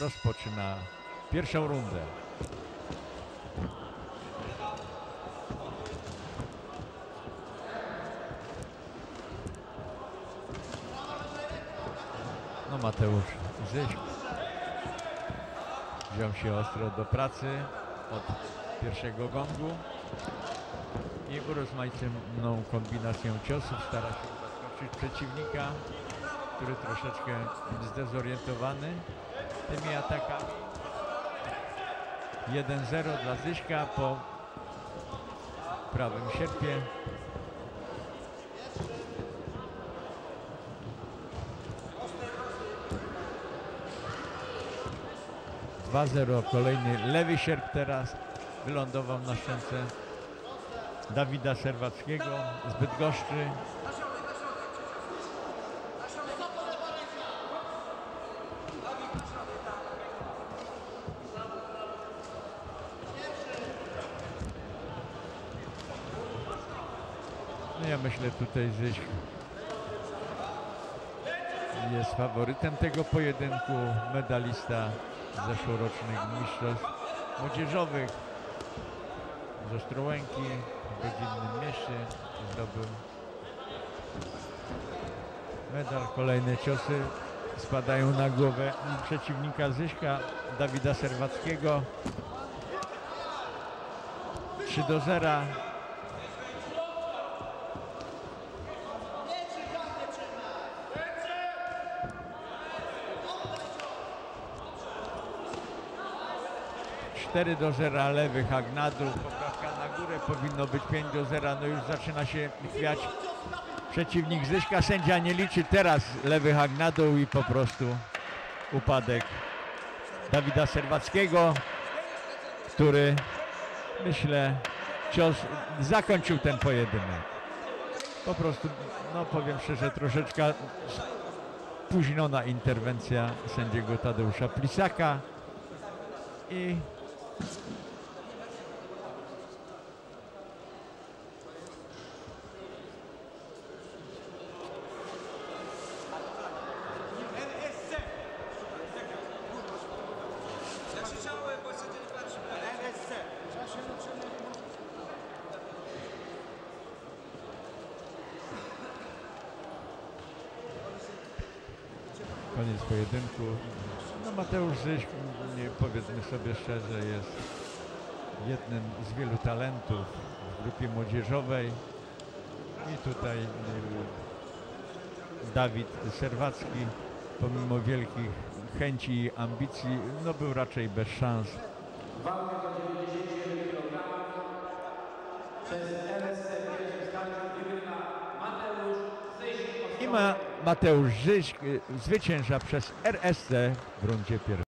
rozpoczyna pierwszą rundę. No Mateusz Zyś wziął się ostro do pracy od pierwszego gongu i urozmaiconą kombinacją ciosów stara się zaskoczyć przeciwnika, który troszeczkę zdezorientowany tymi atakami. 1-0 dla Zyśka po prawym sierpie. Dwa zero, kolejny lewy sierp teraz wylądował na szczęce Dawida Serwackiego z Bydgoszczy. No ja myślę tutaj Zyś jest faworytem tego pojedynku, medalista zeszłorocznych mistrzostw młodzieżowych z Ostrołęki w rodzinnym mieście zdobył medal. Kolejne ciosy spadają na głowę przeciwnika Zyśka, Dawida Serwackiego. 3 do 0. Cztery do 0 lewy hak na dół, poprawka na górę, powinno być 5 do 0, no już zaczyna się chwiać przeciwnik Zyśka, sędzia nie liczy teraz lewy hak na dół i po prostu upadek Dawida Serwackiego, który myślę cios zakończył ten pojedynek. Po prostu, no powiem szczerze, troszeczkę spóźniona interwencja sędziego Tadeusza Plisaka i koniec pojedynku. No Mateusz nie, powiedzmy sobie szczerze, jest jednym z wielu talentów w grupie młodzieżowej. I tutaj y, Dawid Serwacki, pomimo wielkich chęci i ambicji, no był raczej bez szans. Walkę do 91 kg przez LSC pierwszy skończył wygrywa Mateusz Zyś. I ma Mateusz Zyś y, zwycięża przez RSC w rundzie pierwszej.